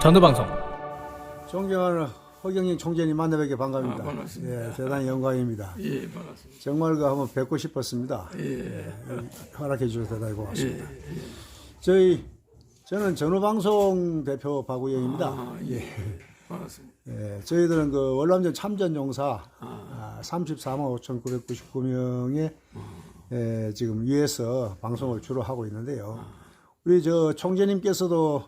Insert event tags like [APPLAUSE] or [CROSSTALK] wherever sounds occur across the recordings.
전도방송 존경하는 허경영 총재님 만나뵙게 반갑습니다. 아, 반갑습니다. 예, 대단히 영광입니다. 예, 반갑습니다. 정말 그 한번 뵙고 싶었습니다. 예, 허락해 주셔서 대단히 예, 고맙습니다. 예. 저희 저는 전후방송 대표 박우영입니다. 아, 예. 반갑습니다. 예, 저희들은 그 월남전 참전 용사 아, 34만 5,999명의 예, 지금 위에서 방송을 주로 하고 있는데요. 우리 저 총재님께서도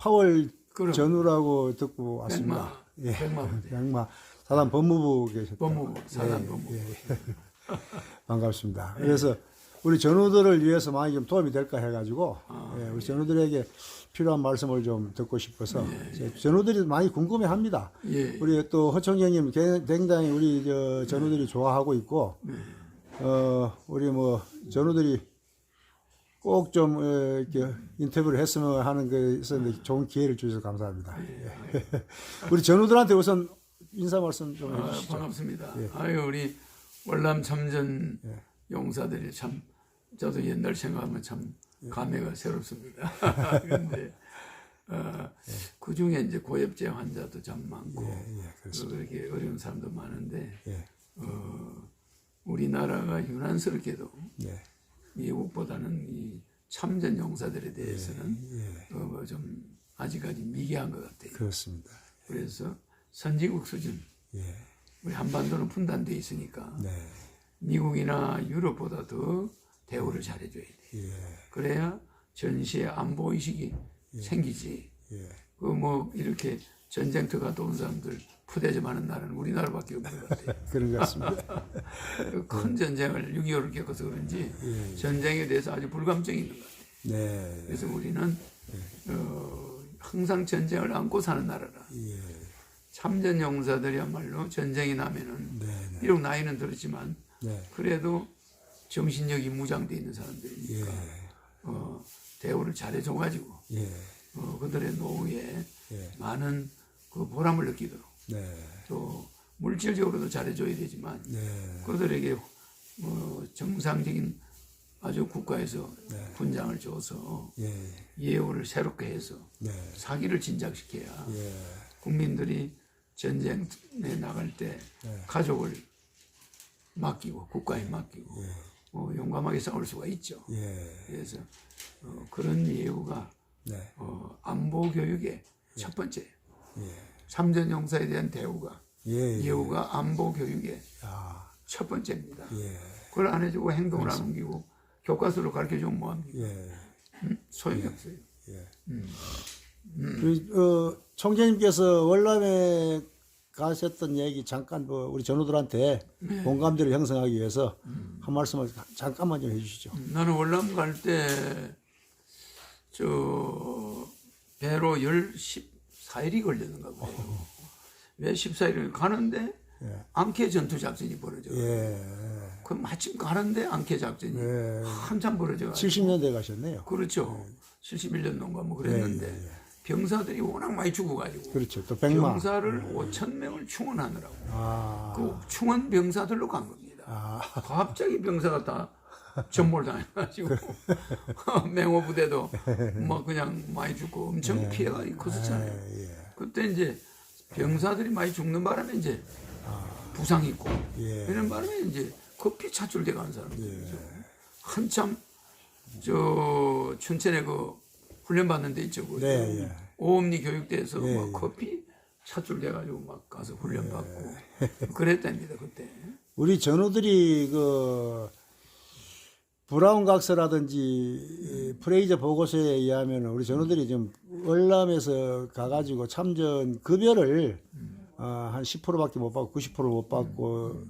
8월 그럼. 전후라고 듣고 왔습니다. 예. 백마 부대. 백마 사단 법무부 계셨다. 법무부, 사단 법무부. [LAUGHS] 반갑습니다. 그래서 우리 전우들을 위해서 많이 좀 도움이 될까 해가지고 예, 우리 전우들에게 필요한 말씀을 좀 듣고 싶어서 이제 전우들이 많이 궁금해합니다. 예. 우리 또 허총장님 굉장히 우리 저 전우들이 좋아하고 있고 어 우리 뭐 전우들이 꼭 좀 이렇게 인터뷰를 했으면 하는 게 있었는데 좋은 기회를 주셔서 감사합니다. 예. [LAUGHS] 우리 전우들한테 우선 인사 말씀 좀 아, 해주시죠. 반갑습니다. 예. 아유, 우리 월남 참전 용사들이 참, 저도 옛날 생각하면 참 예. 감회가 새롭습니다. [LAUGHS] [LAUGHS] 그런데, 어, 그 중에 이제 고엽제 환자도 참 많고, 예, 또 그렇게 어려운 사람도 많은데, 예. 어, 우리나라가 유난스럽게도 예. 미국보다는 이 참전 용사들에 대해서는 예. 어, 뭐좀 아직까지 미개한 것 같아요. 그렇습니다. 그래서 선진국 수준, 예. 우리 한반도는 분단돼 있으니까 네. 미국이나 유럽보다 더 대우를 잘해줘야 돼. 예. 그래야 전시의 안보 의식이 생기지. 예. 그뭐 이렇게 전쟁터 갔다 온 사람들 푸대접 하는 나라는 우리나라밖에 없는 것 같아요. [LAUGHS] 그런 것 같습니다. [LAUGHS] 그큰 전쟁을 6.25를 겪어서 그런지 전쟁에 대해서 아주 불감증이 있는 것 같아요. 네. 그래서 우리는 어, 항상 전쟁을 안고 사는 나라라. 예. 참전 용사들이야말로 전쟁이 나면은 네. 네. 비록 나이는 들었지만 네. 그래도 정신력이 무장돼 있는 사람들이니까 예. 어, 대우를 잘해줘가지고 예. 어, 그들의 노후에 예. 많은 그 보람을 느끼도록 네. 또 물질적으로도 잘해줘야 되지만 네. 그들에게 어, 정상적인 아주 국가에서 네. 군장을 줘서 예. 예우를 새롭게 해서 네. 사기를 진작시켜야 예. 국민들이 전쟁에 나갈 때 네. 가족을 맡기고 국가에 맡기고 어, 용감하게 싸울 수가 있죠. 예. 그래서 어, 그런 예우가 네. 어, 안보 교육의 첫 번째 예. 삼전 용사에 대한 대우가 예. 예. 예우가 안보 교육의 아. 첫 번째입니다. 예. 그걸 안 해주고 행동을 안 옮기고 교과서로 가르쳐 주면 뭐합니까? 예. 소용이 없어요. 예. 우리 어, 총재님께서 월남에 가셨던 얘기 잠깐 뭐 우리 전우들한테 공감대를 형성하기 위해서 한 말씀을 잠깐만 좀 해주시죠. 나는 월남 갈 때 저 배로 10, 14일이 걸렸는가 보요 왜 14일을 가는데 안케 전투 작전이 벌어져. 예. 그 마침 가는데 안케 작전이 예. 한참 벌어져. 70년대 가셨네요. 그렇죠. 71년도인가 뭐 그랬는데 병사들이 워낙 많이 죽어가지고 그렇죠. 또 백마. 병사를 5천 명을 충원하느라고 아. 그 충원 병사들로 간 겁니다. 아. 갑자기 병사가 다 전몰 당해가지고 [LAUGHS] 맹호 부대도 뭐 그냥 많이 죽고 엄청 피해가 컸었잖아요. 예. 그때 이제 병사들이 많이 죽는 바람에 이제 부상 있고 예. 이런 바람에 이제 급히 차출돼 가는 사람들이죠. 한참 저 춘천에 그 훈련 받는 데 있죠. 그 네, 예. 오음리 교육대에서 막 커피 차출돼 가지고 막 가서 훈련 받고 그랬답니다 그때. 우리 전우들이 그 브라운 각서라든지 이 프레이저 보고서에 의하면 우리 전우들이 좀 월남에서 가가지고 참전 급여를 어, 한 10%밖에 못 받고 90%못 받고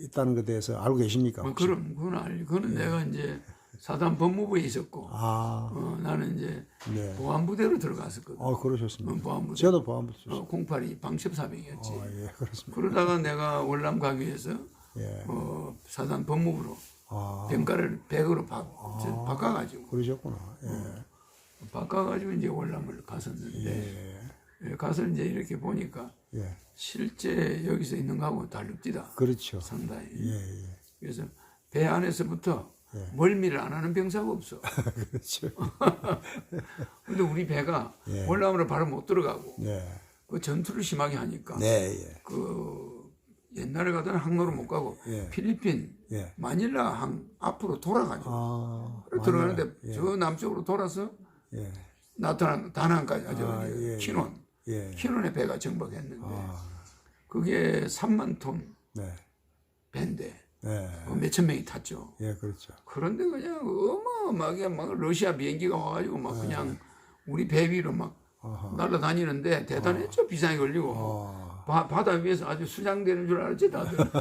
있다는 것에 대해서 알고 계십니까? 뭐 그럼 그건 알. 그거는 내가 이제 사단 법무부에 있었고 아, 어, 나는 이제 네. 보안부대로 들어갔었거든. 어 그러셨습니다. 어, 보안부대. 저도 보안부 어, 어, 08이 방첩사병이었지. 예, 그렇습니다. 그러다가 내가 월남 가기 위해서 예, 어, 사단 법무부로 아, 병가를 100으로 바, 저, 바꿔가지고 그러셨구나. 예, 바꿔가지고 이제 월남을 갔었는데 예, 예, 가서 이제 이렇게 보니까 예, 실제 여기서 있는 거하고 다릅디다. 그렇죠. 상당히. 예, 예, 그래서 배 안에서부터 멀미를 안 하는 병사가 없어. [LAUGHS] 그렇죠. [LAUGHS] 근데 우리 배가 예. 월남으로 바로 못 들어가고 네. 그 전투를 심하게 하니까 네, 예. 그 옛날에 가던 항로를 못 가고 예. 필리핀 예. 마닐라 항 앞으로 돌아가죠. 아. 들어가는데 예. 저 남쪽으로 돌아서 예. 나타난 다낭까지 아주 아, 예, 키논 예. 키논의 배가 정박했는데 아. 그게 3만 톤 네. 배인데 네. 그 몇천 명이 탔죠. 예, 그렇죠. 그런데 그냥 어마어마하게 막 러시아 비행기가 와가지고 막 그냥 우리 배 위로 막 네. 아하. 날아다니는데 대단했죠. 비상이 걸리고 아. 바, 바다 위에서 아주 수장되는 줄 알았지 다들. [LAUGHS]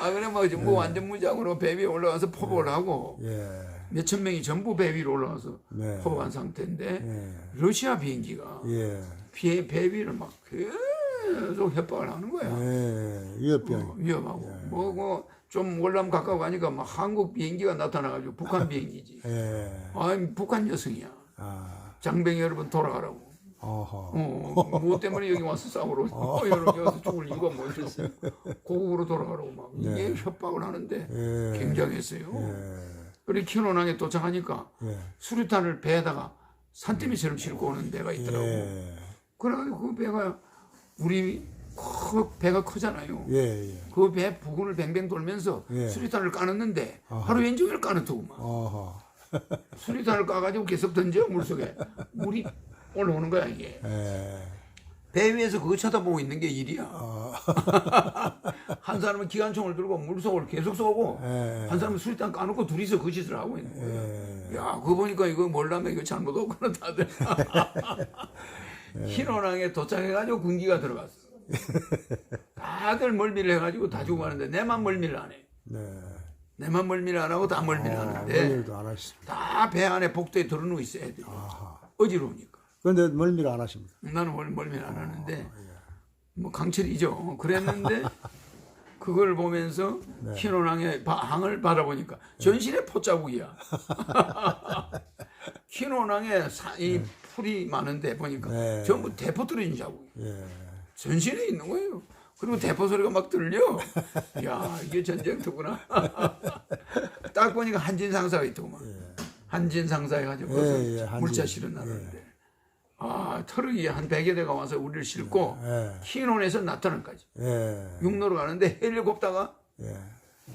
아 그래 뭐, 뭐 완전 무장으로 배 위에 올라가서 포복을 하고 예. 몇천 명이 전부 배 위로 올라가서 네. 포복한 상태인데 예. 러시아 비행기가 예. 배, 배 위를 막 계속 협박을 하는 거야. 예. 위협병. 어, 위험하고 네. 뭐고 좀 월남 가까워 가니까 막 한국 비행기가 나타나가지고 북한 [LAUGHS] 비행기지. 예. 아 북한 여성이야. 아. 장병 여러분 돌아가라고. 어허. 어, 뭐 때문에 여기 와서 싸우러 어, 여러분 여기서 죽을 이유가 뭐지? 고국으로 돌아가라고 막 이게 협박을 하는데 예. 굉장했어요. 예. 그리고 키노낭에 도착하니까 예. 수류탄을 배에다가 산더미처럼 싣고 오는 배가 있더라고. 예. 그래가지고 그 배가 우리 커, 배가 크잖아요. 예. 예. 그배 부근을 뱅뱅 돌면서 예. 수리탄을 까놨는데 하루 왼종일 까놓더구만. 어허. 수리탄을 까가지고 계속 던져 물속에 물이 올라오는 거야 이게. 예. 배 위에서 그거 쳐다보고 있는 게 일이야. 어. [LAUGHS] 한 사람은 기관총을 들고 물속을 계속 쏘고 예. 한 사람은 수리탄 까놓고 둘이서 그 짓을 하고 있는 거야. 예. 야, 그거 보니까 이거 몰라면 이거 잘못 없구나 다들. [LAUGHS] 예. 흰호랑에 도착해가지고 군기가 들어갔어. [LAUGHS] 다들 멀미를 해가지고 다 죽어가는데 내만 멀미를 안 해. 네. 내만 멀미를 안 하고 다 멀미를 아, 하는데 멀미도 안 하십니다. 다배 안에 복도에 들어누워 있어 애들이. 아하. 어지러우니까. 그런데 멀미를 안 하십니다. 나는 월 멀미를 안 하는데 예. 뭐 강철이죠. 그랬는데 [LAUGHS] 그걸 보면서 네. 바- 항을 바라보니까 전신에 포자국이야. [LAUGHS] 사- 이 풀이 많은데 보니까 네. 전부 대포 떨어진 자국이 예. 전신에 있는 거예요. 그리고 대포 소리가 막 들려. [LAUGHS] 야 이게 전쟁터구나. 딱 보니까 한진 상사가 있더구만. 한진 상사 해가지고 예, 예. 물자 실어나는데 아 트럭이 한 100여 대가 와서 우리를 싣고 예. 키논에서 나타난까지 예. 육로로 가는데 헬리콥터가 예.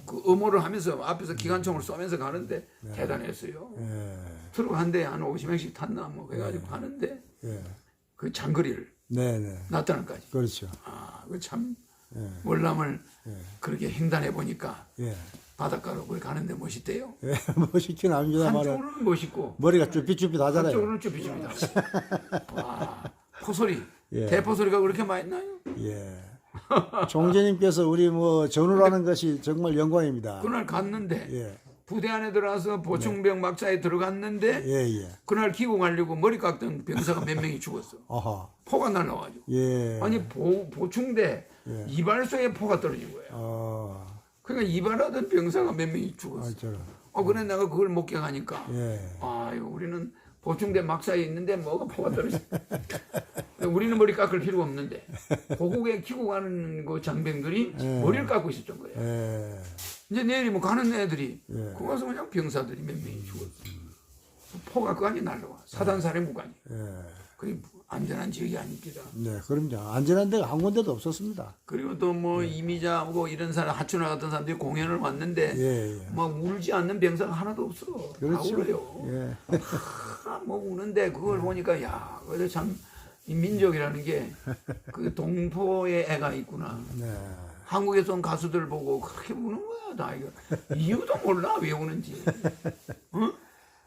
그 음호를 하면서 앞에서 기관총을 쏘면서 가는데 대단했어요. 예. 트럭 한 대에 한 50명씩 탔나 뭐 그래가지고 가는데 예. 그 장거리를 네, 네. 나타난까지 그렇죠. 아, 그참 예. 월남을 그렇게 횡단해 보니까 예. 바닷가로 가는데 멋있대요. [LAUGHS] 예. 멋있긴 합니다만 한쪽으로는 멋있고 머리가 쭈삣쭈삣하잖아요. 한쪽으로는 쭈비쭈비다. [LAUGHS] 와, 포소리, 예. 대포소리가 그렇게 많이 나요? 예. 총재님께서 우리 뭐 전우라는 것이 정말 영광입니다. 그날 갔는데 예. 부대 안에 들어가서 보충병 막사에 들어갔는데 예, 예. 그날 기공하려고 머리 깎던 병사가 몇 명이 죽었어. 아하. 포가 날라와가지고. 예. 아니 보, 보충대 이발소에 포가 떨어진 거야. 어. 그러니까 이발하던 병사가 몇 명이 죽었어. 아. 어 그래 내가 그걸 목격하니까 예. 아유 우리는 보충대 막사에 있는데 뭐가 포가 떨어져. [LAUGHS] 우리는 머리 깎을 필요가 없는데 고국에 키고 가는 그 장병들이 머리를 깎고 있었던 거야. 예. 이제 내일이 뭐 가는 애들이 예. 그 가서 그냥 병사들이 몇 명이 죽었어. 포가 그 안에 날라와. 사단 사령부관이. 예. 그게 안전한 지역이 아닙니다. 네, 그럼요. 안전한 데가 한 군데도 없었습니다. 그리고 또 뭐 이미자하고 이런 사람 하춘화 같은 사람들이 공연을 왔는데 예, 예. 막 울지 않는 병사가 하나도 없어. 그렇죠. 다 울어요. 예. 아, 뭐 우는데 그걸 보니까 야, 그래 참이 민족이라는 게 [LAUGHS] 그 동포의 애가 있구나. 네. 한국에서 온 가수들 보고 그렇게 우는 거야, 다 이거. 이유도 몰라 왜 우는지. [LAUGHS] 어?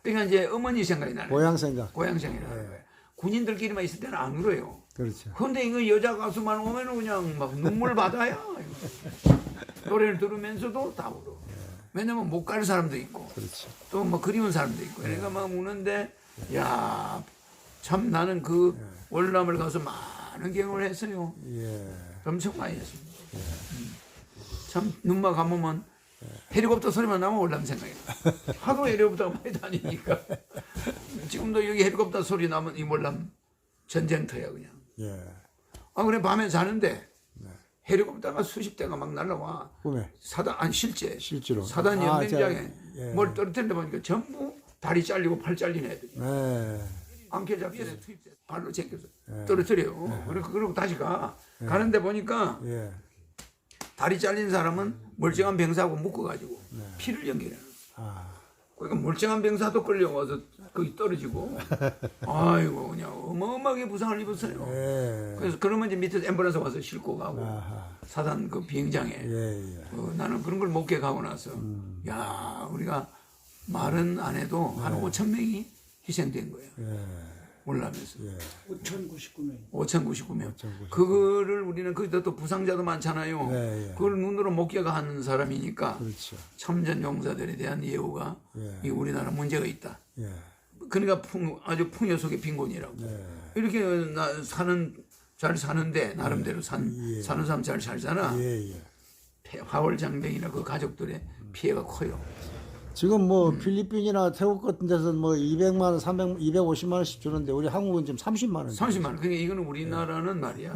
그러니까 이제 어머니 생각이 나는 거야. 고향 생각. 고향 생각이 나는 거야. 군인들끼리만 있을 때는 안 울어요. 그렇죠. 근데 이거 여자 가수만 오면 그냥 막 눈물. [LAUGHS] 이거. 노래를 들으면서도 다 울어. 왜냐면 못갈 사람도 있고 그렇죠. 또 뭐 그리운 사람도 있고 그러니까 막 우는데 야 참 나는 그 월남을 가서 많은 경험을 했어요. 예. 엄청 많이 했습니다. 음. 참 눈만 감으면 헬리콥터 소리만 나면 월남 생각이 나. 하도 [LAUGHS] 헬리콥터가 많이 다니니까 [LAUGHS] 지금도 여기 헬리콥터 소리 나면 이 월남 전쟁터야 그냥. 예. 아 그래 밤에 자는데 헬리콥터가 수십 대가 막 날라와 꿈에 사단 아니 실제 실제로. 사단 아, 연맹장에 자, 예. 뭘 떨어뜨리다 보니까 전부 다리 잘리고 팔 잘린 애들이 네. 안개 잡기에 투입돼 발로 제껴서 예. 떨어뜨려요. 그리고 그러고 다시 가 가는데 보니까 예. 다리 잘린 사람은 멀쩡한 병사하고 묶어가지고 네. 피를 연결해. 아. 그러니까 멀쩡한 병사도 끌려와서 거기 떨어지고 [LAUGHS] 아이고 그냥 어마어마하게 부상을 입었어요. 예. 그래서 그러면 이제 밑에서 앰뷸런스 와서 싣고 가고 아하. 사단 그 비행장에 예, 예. 어, 나는 그런 걸 목격하고 나서 음. 야 우리가 말은 안 해도 한 5천 명이 희생된 거예요. 예. 올라면서 예. 5,099명. 5,099명. 그거를 우리는 거기다 또 부상자도 많잖아요. 네, 예. 그걸 눈으로 목격하는 사람이니까 그렇죠. 참전 용사들에 대한 예우가 예. 이 우리나라 문제가 있다. 예. 그러니까 풍, 아주 풍요 속의 빈곤이라고. 네. 이렇게 나, 사는 잘 사는데 나름대로 산, 사는 사람 잘 살잖아. 예, 예. 폐- 화월장병이나 그 가족들의 피해가 커요. 지금 뭐 필리핀이나 태국 같은 데서는 뭐 200만 원, 300, 250만 원씩 주는데 우리 한국은 지금 30만 원. 30만 원. 그러니까 이거는 우리나라는 말이야.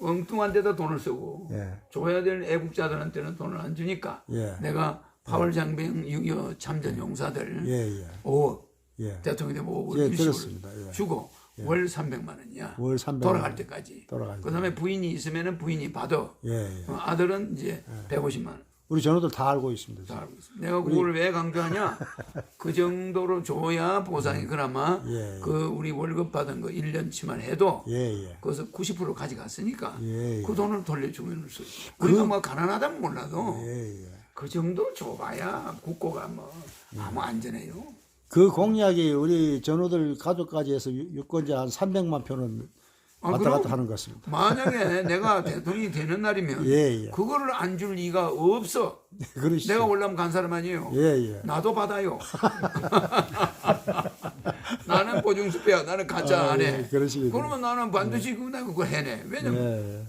엉뚱한 데다 돈을 쓰고 예. 줘야 될 애국자들한테는 돈을 안 주니까 예. 내가 파월 장병 6.25 참전 용사들 예, 예. 5억 예. 대통령 되면 5억을 예, 일시불 들었습니다. 예. 주고 월 300만 원이야. 월 300만 돌아갈 원. 때까지. 돌아갈 그 다음에 부인이 있으면은 부인이 받아. 예, 예. 어, 아들은 이제 150만 원. 우리 전우들 다 알고 있습니다. 다 알고 있어. 내가 그걸 왜 강조하냐? [LAUGHS] 그 정도로 줘야 보상이 그나마 예, 예. 그 우리 월급 받은 거 1년치만 해도 예, 예. 거기서 90% 가져갔으니까 예, 예. 그 돈을 돌려주면 수 있어. 우리가 뭐 가난하다면 몰라도 예, 예. 그 정도 줘봐야 국고가 뭐 아무 안전해요. 그 공약이 우리 전우들 가족까지 해서 유- 유권자 한 300만 표는 아, 왔다 그럼? 갔다 하는 것 같습니다. 만약에 [LAUGHS] 내가 대통령이 되는 날이면 예, 예. 그거를 안 줄 리가 없어. 그러시죠. 내가 올라면 간 사람 아니에요. 예, 예. 나도 받아요. [LAUGHS] 나는 보증수배야. 나는 가짜 아, 안 예, 해. 그러시겠군요. 그러면 나는 반드시 그 내가 그걸 해내. 왜냐면 네.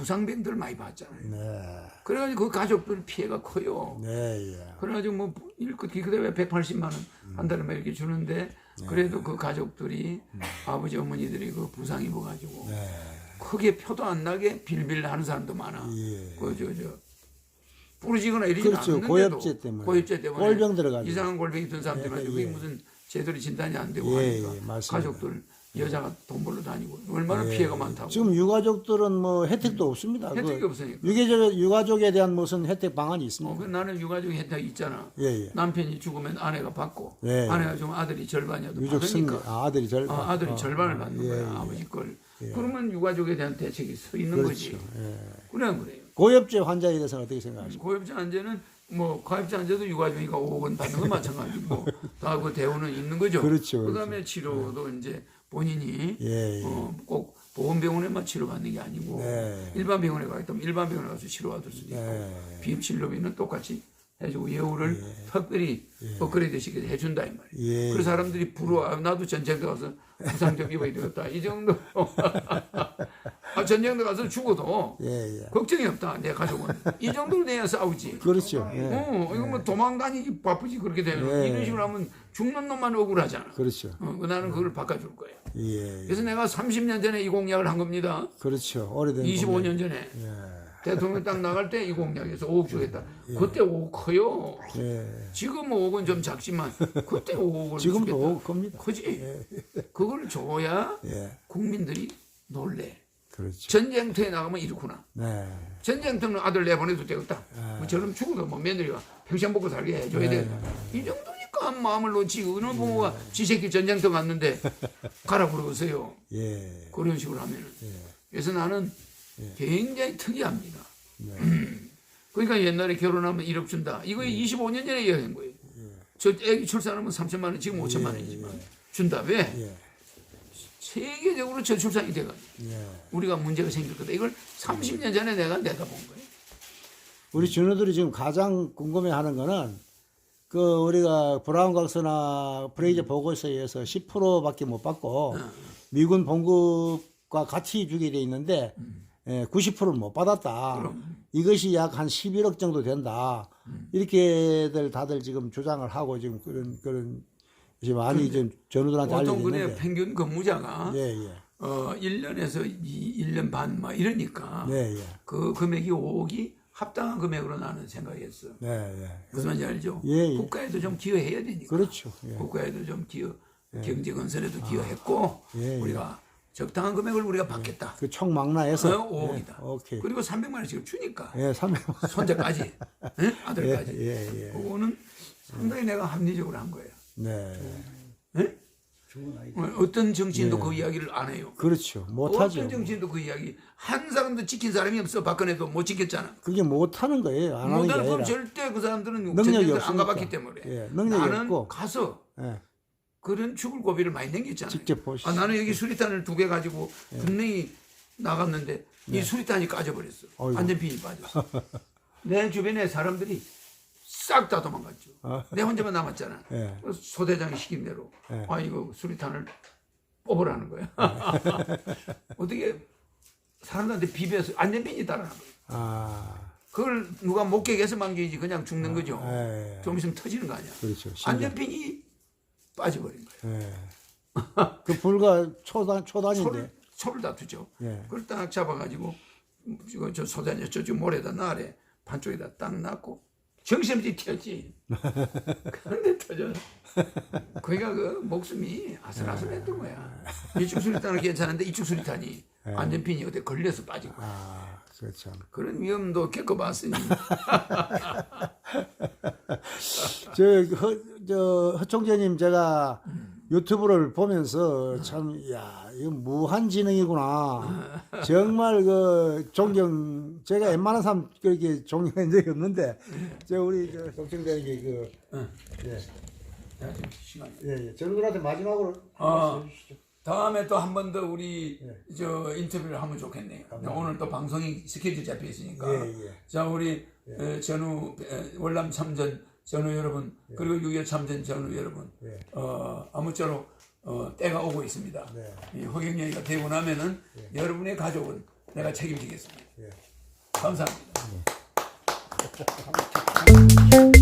부상병들 많이 봤잖아요. 네. 그래가지고 그 가족들 피해가 커요. 네, 예. 그래가지고 뭐 일끝 기그대에 180만 원한 달에 막 이렇게 주는데 그래도 그 가족들이 아버지 어머니들이 그 부상 입어가지고 네. 크게 표도 안 나게 빌빌 하는 사람도 많아. 예. 그저저 부러지거나 이러지 그렇죠. 않는데도 고엽제 때문에. 고엽제 때문에 꼴병 들어가지고. 이상한 골병이 든 사람들 예, 그게 예. 무슨 제대로 진단이 안 되고 예, 하니까 예. 가족들 여자가 돈 벌러 다니고 얼마나 피해가 많다고. 예. 지금 유가족들은 뭐 혜택도 없습니다. 혜택이 그 없으니까. 유가족, 유가족에 대한 무슨 혜택 방안이 어, 있습니까? 그 나는 유가족 혜택 있잖아. 예, 예. 남편이 죽으면 아내가 받고 예, 예. 아내가 죽으면 아들이 절반이라도 유족 승리. 받으니까 아, 아들이 절. 아, 아들이 어, 절반을 어, 받는 예, 거야 예. 아버지 걸. 그러면 유가족에 대한 대책이 서 있는 거지. 그렇죠. 예. 그래 그래요. 고엽제 환자에 대해서는 어떻게 생각하십니까? 고엽자 안제는 뭐 가입자 안제도 유가족이가 5억 원 받는 건 마찬가지고 [LAUGHS] 다 그 대우는 있는 거죠. 그렇죠, 그다음에 치료도 이제 본인이 예, 예. 어, 꼭 보건병원에만 치료받는 게 아니고 네. 일반 병원에 가있다면 일반 병원에 가서 치료받을 수도 있고 네. 비입진료비는 똑같이 해주고 예우를 특별히 업그레이드 시켜 해준다 이 말이에요. 예. 그래서 사람들이 부러워. 아, 나도 전쟁도 가서 부상 좀 입어야 되겠다. 이 정도. [LAUGHS] 아, 전쟁도 가서 죽어도 예, 예. 걱정이 없다. 내 가족은 이 정도로 돼야 싸우지. 그렇죠. 예. 어, 이거 뭐 도망 다니기 바쁘지 그렇게 되면 예. 이런 식으로 하면 죽는 놈만 억울하잖아. 그렇죠. 어, 나는 그걸 바꿔줄 거야. 예. 예. 그래서 내가 30년 전에 이 공약을 한 겁니다. 그렇죠. 오래된 25년 전에 예. 대통령 딱 나갈 때 이 공약에서 5억 주겠다. 그때 5억 커요. 예. 지금 5억은 좀 작지만 그때 5억을 [LAUGHS] 지금도 주겠다. 오 겁니다. 크지? 그걸 줘야 예. 국민들이 놀래. 그렇죠. 전쟁터에 나가면 이렇구나. 네. 전쟁터는 아들 내보내도 되겠다. 뭐 저럼 죽어도 뭐 며느리가 평생 먹고 살게 해줘야 돼. 이 정도니까 마음을 놓지. 어느 부모가 지 새끼 전쟁터 갔는데 [LAUGHS] 가라 그러세요. 예. 그런 식으로 하면은. 그래서 나는 굉장히 특이합니다. 네. [CLEARS THROAT] 그러니까 옛날에 결혼하면 1억 준다. 이거 25년 전에 이야기한 거예요. 저 애기 출산하면 3천만 원, 지금 5천만 원이지만 준다. 왜? 예. 세계적으로 저출산이 돼가지고 예. 우리가 문제가 생길 거다. 이걸 30년 전에 내가 내다본 거예요. 우리 준우들이 지금 가장 궁금해하는 거는 그 우리가 브라운 각서나 음. 프레이저 보고서에 의해서 10%밖에 못 받고 미군 봉급과 같이 주게 돼 있는데 음. 예, 90%를 못 받았다. 이것이 약 한 11억 정도 된다. 이렇게들 다들 지금 주장을 하고 지금 그런 그런 이제 많이 좀 전우들한테 보통 그래 있는데. 평균 근무자가 예, 예. 어 1년에서 이 1년 반 막 이러니까 네, 예. 그 금액이 5억이 합당한 금액으로 나는 생각했어. 네, 예. 무슨 말인지 알죠? 예, 예. 국가에도 좀 기여해야 되니까. 그렇죠. 예. 국가에도 좀 기여, 경제 건설에도 기여했고 예, 예. 우리가 적당한 금액을 우리가 받겠다. 그 총망라에서 어, 5억이다. 오케이. 그리고 300만 원씩을 주니까 예, 300만. 손자까지, 응? 아들까지. 예, 예, 예. 그거는 상당히 내가 합리적으로 한 거예요. 네. 응? 어, 어떤 정치인도 예. 그 이야기를 안 해요. 그렇죠. 못하죠. 어떤 정치인도 그 이야기 한 사람도 지킨 사람이 없어. 박근혜도 못 지켰잖아. 그게 못하는 거예요. 안 하는 게 못하는 건 아니라. 절대 그 사람들은 능력이 전쟁을 안 없으니까. 가봤기 때문에 예, 능력이 나는 없고. 가서 예, 그런 죽을 고비를 많이 남겼잖아요. 직접 보시죠. 예. 아, 나는 여기 수리탄을 두 개 가지고 분명히 나갔는데 이 수리탄이 까져버렸어. 네. 어이구. 안전핀이 빠졌어. [LAUGHS] 내 주변에 사람들이 싹 다 도망갔죠. 아. 내 혼자만 남았잖아. [LAUGHS] 예. 그래서 소대장이 시킨 대로 예. 아 이거 수리탄을 뽑으라는 거야. [LAUGHS] 어떻게 사람들한테 비벼서 안전핀이 달아나 거야. 아, 그걸 누가 목격해서 만기지 그냥 죽는 거죠. 예, 예. 좀 있으면 터지는 거 아니야. 그렇죠. 안전핀이 빠져버린 거야. 예. 그 불과 초단 초단인데. 소를 다투죠. 예. 그걸 딱 잡아가지고 이거 저 소단이 저쪽 모래다 나래 반쪽에다 딱 놨고 정신없이 튀었지. 그런데 터져. 거기가 그 목숨이 아슬아슬했던 거야. 이쪽 수리탄은 괜찮은데 이쪽 수리탄이 안전핀이 어디 걸려서 빠진 거야. 아, 그렇죠. 그런 위험도 겪어봤으니 [LAUGHS] 저, 허, 저, 허총재님 제가 유튜브를 보면서 참, 야, 이거 무한지능이구나. 정말 그 존경, 제가 웬만한 사람 그렇게 존경한 적이 없는데, 저 우리 저 걱정되는 그, 예, 야, 지금 시간이. 예, 예. 정근한테 마지막으로 아. 한번 해주시죠. 다음에 또 한 번 더 우리 예. 저 인터뷰를 하면 좋겠네요. 오늘 또 방송이 스케줄 잡혀 있으니까. 예, 예. 자 우리 에, 전후 에, 월남 참전 전후 여러분 그리고 6.25 참전 전후 여러분 예. 어, 아무쪼록 어, 때가 오고 있습니다. 네. 이 허경영이가 되고 나면은 여러분의 가족은 내가 책임지겠습니다. 예. 감사합니다. [LAUGHS]